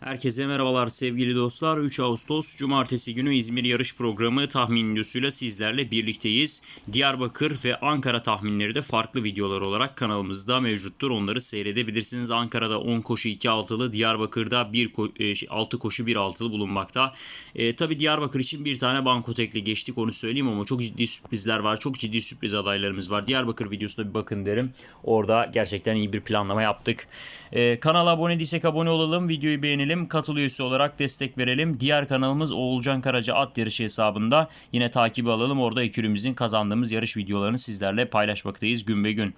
Herkese merhabalar sevgili dostlar. 3 Ağustos Cumartesi günü İzmir yarış programı tahmin videosuyla sizlerle birlikteyiz. Diyarbakır ve Ankara tahminleri de farklı videolar olarak kanalımızda mevcuttur. Onları seyredebilirsiniz. Ankara'da 10 koşu 2 altılı, Diyarbakır'da 1 ko- e, 6 koşu 1 altılı bulunmakta. E, Tabi Diyarbakır için bir tane banko tekli geçtik onu söyleyeyim ama çok ciddi sürprizler var. Çok ciddi sürpriz adaylarımız var. Diyarbakır videosuna bir bakın derim. Orada gerçekten iyi bir planlama yaptık. E, kanala abone değilsek abone olalım. Videoyu beğenelim. Katıl üyesi olarak destek verelim. Diğer kanalımız Oğulcan Karaca at yarışı hesabında. Yine takibi alalım. Orada ekürümüzün kazandığımız yarış videolarını sizlerle paylaşmaktayız gün be gün.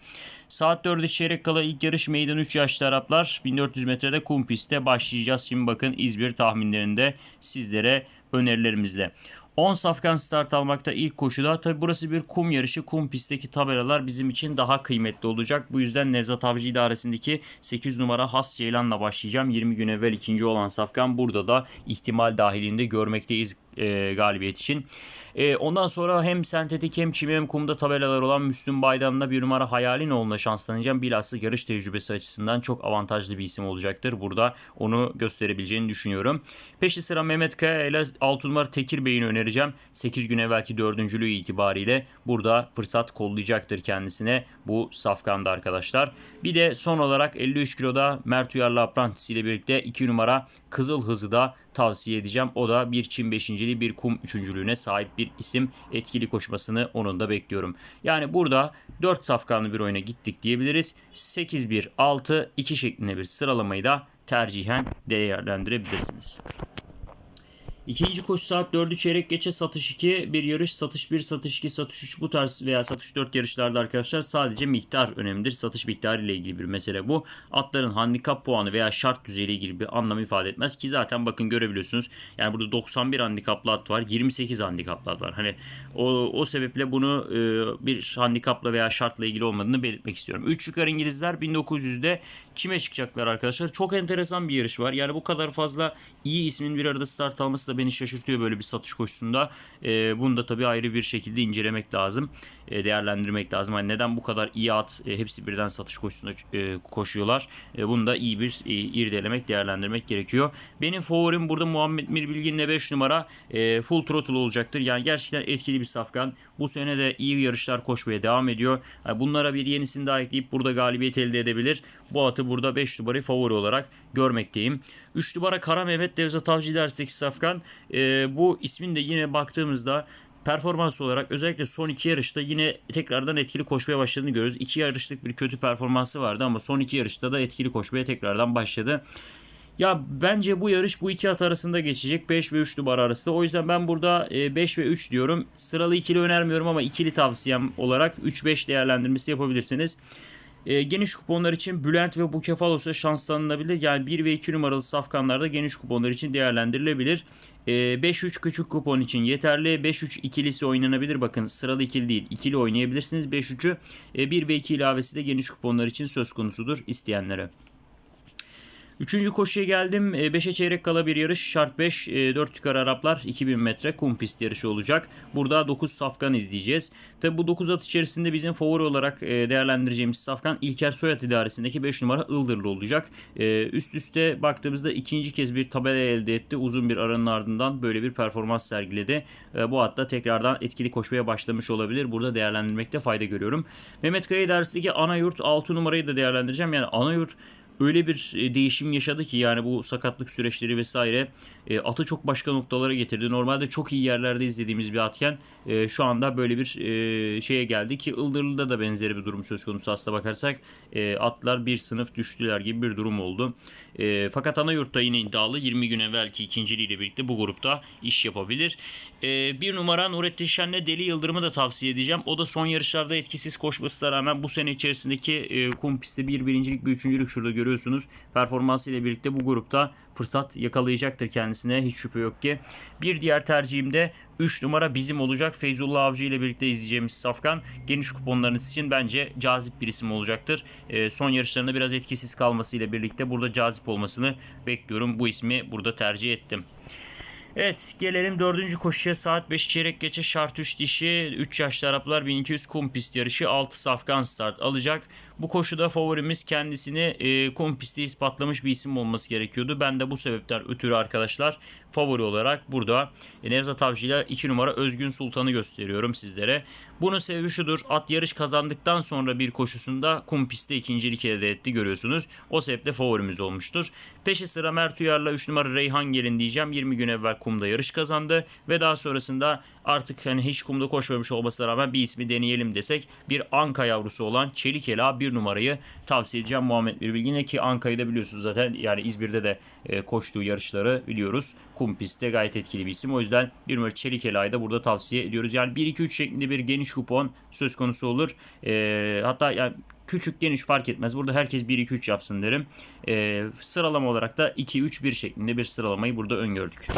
Saat 4'e çeyrek kala ilk yarış meydan 3 yaşlı Araplar. 1400 metrede kum pistte başlayacağız. Şimdi bakın İzmir tahminlerinde sizlere önerilerimizle. 10 safkan start almakta ilk koşuda. Tabi burası bir kum yarışı. Kum pistteki tabelalar bizim için daha kıymetli olacak. Bu yüzden Nevzat Avcı idaresindeki 8 numara Has Ceylan'la başlayacağım. 20 gün evvel ikinci olan safkan burada da ihtimal dahilinde görmekteyiz e, galibiyet için. E, ondan sonra hem sentetik hem çim hem kumda tabelalar olan Müslüm Bayram'la bir numara Hayalinoğlu'na şanslanacağım. Bilhassa yarış tecrübesi açısından çok avantajlı bir isim olacaktır. Burada onu gösterebileceğini düşünüyorum. Peşi sıra Mehmet Kaya ile 6 numara Tekir Bey'ini önereceğim. 8 gün evvelki dördüncülüğü itibariyle burada fırsat kollayacaktır kendisine bu safkanda arkadaşlar. Bir de son olarak 53 kiloda Mert Uyarlı Apprentice ile birlikte 2 numara Kızıl Hızı da tavsiye edeceğim. O da bir Çin beşinciliği bir kum üçüncülüğüne sahip bir isim. Etkili koşmasını onun da bekliyorum. Yani burada 4 safkanlı bir oyuna gittik diyebiliriz. 8-1, 6-2 şeklinde bir sıralamayı da tercihen değerlendirebilirsiniz. İkinci koşu saat 4'ü çeyrek geçe satış 2 bir yarış satış 1 satış 2 satış 3 bu tarz veya satış 4 yarışlarda arkadaşlar sadece miktar önemlidir. Satış miktarı ile ilgili bir mesele bu. Atların handikap puanı veya şart düzeyi ile ilgili bir anlam ifade etmez ki zaten bakın görebiliyorsunuz. Yani burada 91 handikaplı at var 28 handikaplı at var. Hani o, o sebeple bunu e, bir handikapla veya şartla ilgili olmadığını belirtmek istiyorum. 3 yukarı İngilizler 1900'de kime çıkacaklar arkadaşlar? Çok enteresan bir yarış var. Yani bu kadar fazla iyi ismin bir arada start alması da beni şaşırtıyor böyle bir satış koşusunda. E, bunu da tabii ayrı bir şekilde incelemek lazım. E, değerlendirmek lazım. Hani neden bu kadar iyi at e, hepsi birden satış koşusunda e, koşuyorlar? E, bunu da iyi bir e, irdelemek, değerlendirmek gerekiyor. Benim favorim burada Muhammed Mir Bilgin'le 5 numara e, full throttle olacaktır. Yani gerçekten etkili bir safkan. Bu sene de iyi yarışlar koşmaya devam ediyor. Yani bunlara bir yenisini daha ekleyip burada galibiyet elde edebilir. Bu atı burada 5 numarayı favori olarak görmekteyim. 3 numara Kara Mehmet Devzat Avcı dersteki safkan. E, bu ismin de yine baktığımızda performans olarak özellikle son iki yarışta yine tekrardan etkili koşmaya başladığını görüyoruz. İki yarışlık bir kötü performansı vardı ama son iki yarışta da etkili koşmaya tekrardan başladı. Ya bence bu yarış bu iki at arasında geçecek. 5 ve 3 numara arasında. O yüzden ben burada 5 ve 3 diyorum. Sıralı ikili önermiyorum ama ikili tavsiyem olarak 3-5 değerlendirmesi yapabilirsiniz. E, geniş kuponlar için Bülent ve Bukefalos'a şanslanılabilir. Yani 1 ve 2 numaralı safkanlarda geniş kuponlar için değerlendirilebilir. E, 5-3 küçük kupon için yeterli. 5-3 ikilisi oynanabilir. Bakın sıralı ikili değil. İkili oynayabilirsiniz 5-3'ü. E, 1 ve 2 ilavesi de geniş kuponlar için söz konusudur isteyenlere. Üçüncü koşuya geldim. 5'e çeyrek kala bir yarış. Şart 5. 4 yukarı Araplar 2000 metre kum pist yarışı olacak. Burada 9 safkan izleyeceğiz. Tabi bu 9 at içerisinde bizim favori olarak e, değerlendireceğimiz safkan İlker Soyat idaresindeki 5 numara Ildırlı olacak. E, üst üste baktığımızda ikinci kez bir tabela elde etti. Uzun bir aranın ardından böyle bir performans sergiledi. E, bu hatta tekrardan etkili koşmaya başlamış olabilir. Burada değerlendirmekte fayda görüyorum. Mehmet Kaya idaresindeki Anayurt 6 numarayı da değerlendireceğim. Yani Anayurt öyle bir e, değişim yaşadı ki yani bu sakatlık süreçleri vesaire e, atı çok başka noktalara getirdi. Normalde çok iyi yerlerde izlediğimiz bir atken e, şu anda böyle bir şeye geldi ki Ildırlı'da da benzeri bir durum söz konusu aslına bakarsak atlar bir sınıf düştüler gibi bir durum oldu. E, fakat Anayurt'ta yine iddialı 20 gün evvelki ikinciliğiyle birlikte bu grupta iş yapabilir. Bir numara Nurettin Şen'le Deli Yıldırım'ı da tavsiye edeceğim. O da son yarışlarda etkisiz koşmasına rağmen bu sene içerisindeki e, kum pistte bir birincilik bir üçüncülük şurada görüyorsunuz. Performansı ile birlikte bu grupta fırsat yakalayacaktır kendisine hiç şüphe yok ki. Bir diğer tercihim de 3 numara bizim olacak. Feyzullah Avcı ile birlikte izleyeceğimiz Safkan geniş kuponlarınız için bence cazip bir isim olacaktır. E, son yarışlarında biraz etkisiz kalmasıyla birlikte burada cazip olmasını bekliyorum. Bu ismi burada tercih ettim. Evet gelelim dördüncü koşuya saat 5 çeyrek geçe şart 3 dişi 3 yaşlı Araplar 1200 kum pist yarışı 6 safkan start alacak. Bu koşuda favorimiz kendisini e, kum pistte ispatlamış bir isim olması gerekiyordu. Ben de bu sebepten ötürü arkadaşlar favori olarak burada e, Nevzat Avcı ile 2 numara Özgün Sultan'ı gösteriyorum sizlere. Bunun sebebi şudur. At yarış kazandıktan sonra bir koşusunda kum pistte ikincilik elde etti görüyorsunuz. O sebeple favorimiz olmuştur. Peşi sıra Mert Uyar'la 3 numara Reyhan Gelin diyeceğim. 20 gün evvel kumda yarış kazandı ve daha sonrasında artık hani hiç kumda koşmamış olmasına rağmen bir ismi deneyelim desek bir Anka yavrusu olan Çelik Ela numarayı tavsiye edeceğim Muhammed Birbilgin'e ki Anka'yı da biliyorsunuz zaten yani İzmir'de de e, koştuğu yarışları biliyoruz. Kum pistte gayet etkili bir isim. O yüzden bir numara Çelik Ela'yı da burada tavsiye ediyoruz. Yani 1-2-3 şeklinde bir geniş kupon söz konusu olur. E, hatta yani küçük geniş fark etmez. Burada herkes 1-2-3 yapsın derim. E, sıralama olarak da 2-3-1 şeklinde bir sıralamayı burada öngördük.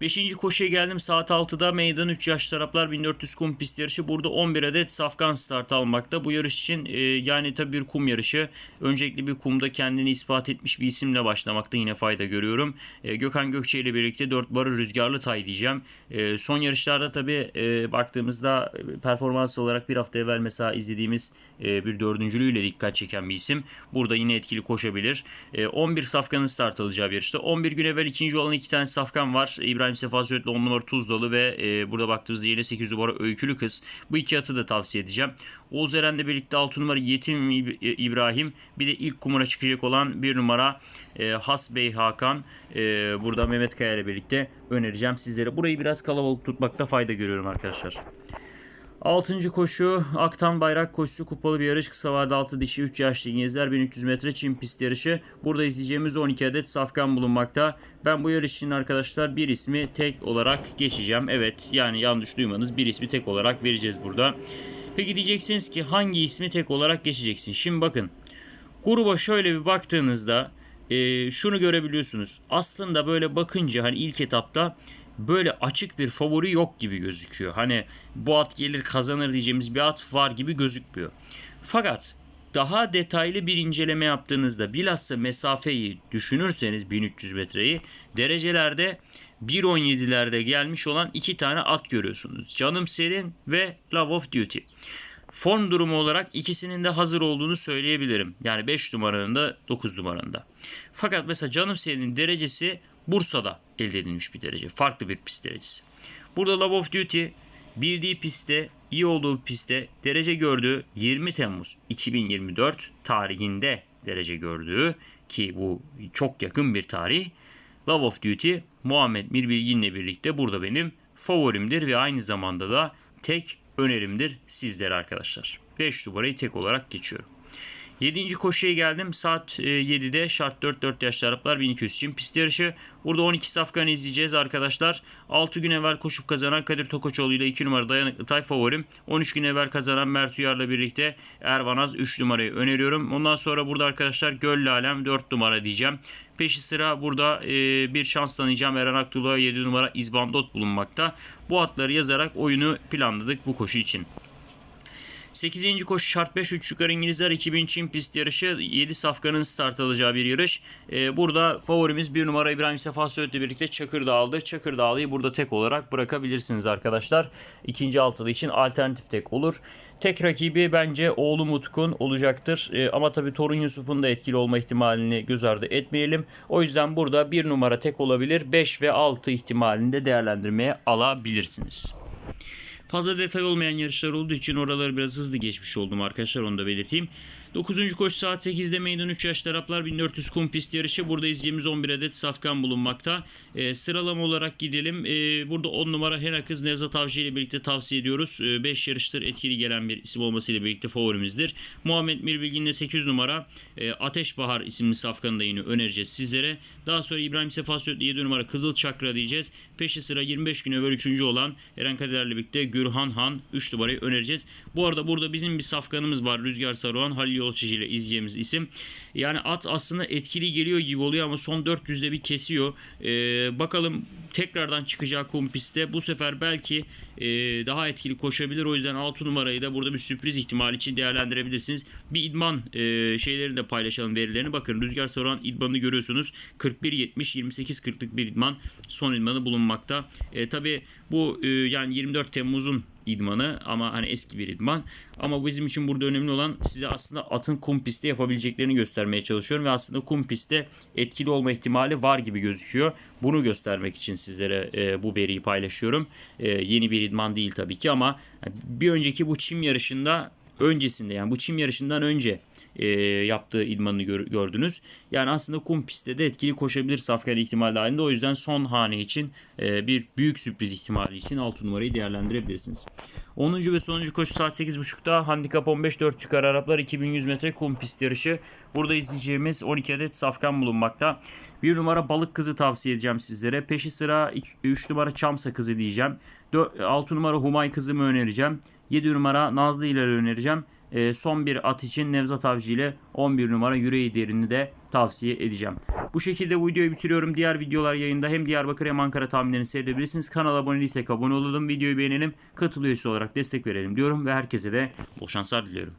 Beşinci koşuya geldim. Saat 6'da meydan 3 yaş taraflar 1400 kum pist yarışı. Burada 11 adet safkan start almakta. Bu yarış için e, yani tabii bir kum yarışı. Öncelikle bir kumda kendini ispat etmiş bir isimle başlamakta yine fayda görüyorum. E, Gökhan Gökçe ile birlikte 4 barı rüzgarlı tay diyeceğim. E, son yarışlarda tabii e, baktığımızda performans olarak bir hafta evvel mesela izlediğimiz e, bir dördüncülüğüyle dikkat çeken bir isim. Burada yine etkili koşabilir. E, 11 safkanın start alacağı bir yarışta. 11 gün evvel ikinci olan iki tane safkan var. İbrahim Sefa Söğütlü 10 numara Tuzlalı ve e, burada baktığımızda yine 8 numara Öykülü Kız. Bu iki atı da tavsiye edeceğim. Oğuz Eren'le birlikte 6 numara Yetim İbrahim. Bir de ilk kumara çıkacak olan 1 numara e, Has Bey Hakan. E, burada Mehmet Kaya ile birlikte önereceğim sizlere. Burayı biraz kalabalık tutmakta fayda görüyorum arkadaşlar. Altıncı koşu Aktan Bayrak koşusu kupalı bir yarış. Kısa vade 6 dişi 3 yaşlı İngilizler 1300 metre Çin pist yarışı. Burada izleyeceğimiz 12 adet safkan bulunmakta. Ben bu yarış için arkadaşlar bir ismi tek olarak geçeceğim. Evet yani yanlış duymanız bir ismi tek olarak vereceğiz burada. Peki diyeceksiniz ki hangi ismi tek olarak geçeceksin? Şimdi bakın gruba şöyle bir baktığınızda e, şunu görebiliyorsunuz. Aslında böyle bakınca hani ilk etapta böyle açık bir favori yok gibi gözüküyor. Hani bu at gelir kazanır diyeceğimiz bir at var gibi gözükmüyor. Fakat daha detaylı bir inceleme yaptığınızda bilhassa mesafeyi düşünürseniz 1300 metreyi derecelerde 1.17'lerde gelmiş olan iki tane at görüyorsunuz. Canım Serin ve Love of Duty. Form durumu olarak ikisinin de hazır olduğunu söyleyebilirim. Yani 5 numaranın da 9 numaranın da. Fakat mesela Canım Serin'in derecesi Bursa'da elde edilmiş bir derece. Farklı bir pist derecesi. Burada Love of Duty bildiği pistte, iyi olduğu pistte derece gördüğü 20 Temmuz 2024 tarihinde derece gördüğü ki bu çok yakın bir tarih. Love of Duty Muhammed Mirbilgin'le birlikte burada benim favorimdir ve aynı zamanda da tek önerimdir sizlere arkadaşlar. 5 numarayı tek olarak geçiyorum. 7. koşuya geldim. Saat 7'de e, şart 4-4 yaşlı Araplar 1200 için pist yarışı. Burada 12 safkanı izleyeceğiz arkadaşlar. 6 gün evvel koşup kazanan Kadir Tokoçoğlu ile 2 numara dayanıklı tay favorim. 13 gün evvel kazanan Mert Uyar'la birlikte Ervanaz 3 numarayı öneriyorum. Ondan sonra burada arkadaşlar Göl Alem 4 numara diyeceğim. Peşi sıra burada e, bir şans tanıyacağım. Eren Aktuğ'a 7 numara İzbandot bulunmakta. Bu atları yazarak oyunu planladık bu koşu için. 8. koşu şart 5 3 yukarı İngilizler 2000 Çin pist yarışı 7 safkanın start alacağı bir yarış. Ee, burada favorimiz 1 numara İbrahim Sefa Söğüt'le birlikte Çakır aldı. Çakır Dağlı'yı burada tek olarak bırakabilirsiniz arkadaşlar. İkinci altılı için alternatif tek olur. Tek rakibi bence oğlu Mutkun olacaktır. Ee, ama tabii torun Yusuf'un da etkili olma ihtimalini göz ardı etmeyelim. O yüzden burada 1 numara tek olabilir. 5 ve 6 ihtimalinde değerlendirmeye alabilirsiniz. Fazla detay olmayan yarışlar olduğu için oraları biraz hızlı geçmiş oldum arkadaşlar onu da belirteyim. 9. koşu saat 8'de meydan 3 yaş taraflar 1400 kum pist yarışı. Burada izleyeceğimiz 11 adet safkan bulunmakta. E, sıralama olarak gidelim. E, burada 10 numara Hena Kız Nevzat Avcı ile birlikte tavsiye ediyoruz. 5 e, yarıştır etkili gelen bir isim olmasıyla birlikte favorimizdir. Muhammed Mirbilgin'le 8 numara e, Ateş Bahar isimli safkanı da yine önereceğiz sizlere. Daha sonra İbrahim Sefa Söğütlü 7 numara Kızıl Çakra diyeceğiz. Peşi sıra 25 gün evvel 3. olan Eren Kader'le birlikte Gürhan Han 3 numarayı önereceğiz. Bu arada burada bizim bir safkanımız var. Rüzgar Saruhan Halil Yolçıcı ile izleyeceğimiz isim. Yani at aslında etkili geliyor gibi oluyor ama son 400'de bir kesiyor. Ee, bakalım tekrardan çıkacağı kum. Bu sefer belki e, daha etkili koşabilir. O yüzden 6 numarayı da burada bir sürpriz ihtimali için değerlendirebilirsiniz. Bir idman e, şeylerini de paylaşalım verilerini. Bakın Rüzgar Saruhan idmanını görüyorsunuz. 41-70 28-40'lık bir idman son idmanı bulunmakta. E, Tabi bu e, yani 24 Temmuz'un idmanı ama hani eski bir idman. Ama bizim için burada önemli olan size aslında atın kum pistte yapabileceklerini göstermeye çalışıyorum ve aslında kum pistte etkili olma ihtimali var gibi gözüküyor. Bunu göstermek için sizlere e, bu veriyi paylaşıyorum. E, yeni bir idman değil tabii ki ama bir önceki bu çim yarışında öncesinde yani bu çim yarışından önce e, yaptığı idmanını gör- gördünüz. Yani aslında kum pistte de etkili koşabilir Safkan ihtimali dahilinde. O yüzden son hane için e, bir büyük sürpriz ihtimali için 6 numarayı değerlendirebilirsiniz. 10. ve sonuncu koşu saat 8.30'da handikap 15 4 yukarı Araplar 2100 metre kum pist yarışı. Burada izleyeceğimiz 12 adet safkan bulunmakta. 1 numara balık kızı tavsiye edeceğim sizlere. Peşi sıra 3 numara çam sakızı diyeceğim. 6 numara humay kızımı önereceğim. 7 numara Nazlı ileri önereceğim. E, son bir at için Nevzat Avcı ile 11 numara yüreği derini de tavsiye edeceğim. Bu şekilde bu videoyu bitiriyorum. Diğer videolar yayında hem Diyarbakır hem Ankara tahminlerini seyredebilirsiniz. Kanala abone değilsek abone olalım. Videoyu beğenelim. Katıl olarak destek verelim diyorum ve herkese de bol şanslar diliyorum.